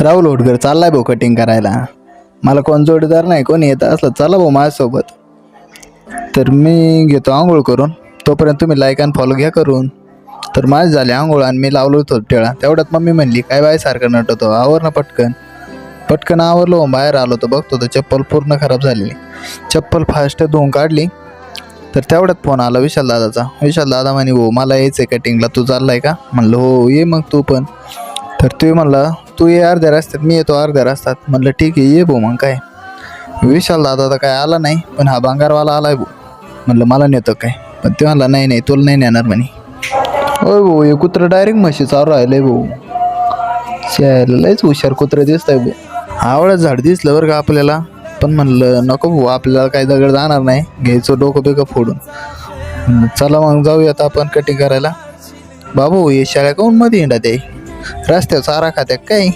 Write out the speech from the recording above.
राहुल होटकर चाललाय भाऊ कटिंग करायला. मला कोण जोडीदार नाही कोणी येत असलं चला भाऊ माझ्यासोबत. तर मी घेतो आंघोळ करून तोपर्यंत तुम्ही लाईक आणि फॉलो घ्या करून. तर माझे झाली आंघोळ आणि मी लावलो होतो टेळा. तेवढ्यात मम्मी म्हणली काय बाय सारखं नटतो आवर ना पटकन. पटकन आवरलो बाहेर आलो तर बघतो तर चप्पल पूर्ण खराब झालेली. चप्पल फास्ट धुवून काढली. तर तेवढ्यात फोन आला विशाल दादाचा. विशाल दादा म्हणे हो मला यायचं आहे कटिंगला तू चाललाय का? म्हणलं हो ये मग तू पण. तर तू म्हणला तू ये अर्ध्या रस्त्यात मी येतो अर्ध्या रस्त्यात. म्हणलं ठीक आहे ये भाऊ मग काय? विशाल दादा तर काय आला नाही पण हा भांगारवाला आलाय भाऊ. म्हणलं मला नेतो काय? पण ते म्हणला नाही नाही तुला नाही नेणार म्हणे. होय भाऊ हे कुत्रं डायरेक्ट म्हशी चालू राहिलंय भाऊ. शायला लयच हुशार कुत्रं आहे भाऊ. आवडत झाड दिसलं बरं का आपल्याला? पण म्हणलं नको भाऊ आपल्याला काही दगड जाणार नाही घ्यायचं डोकं बिकं फोडून. चला मग जाऊयात आपण कटिंग करायला. बाबू हे शाळा काऊन मध्ये येणार ते रस्त्यावर चारा खात्या काय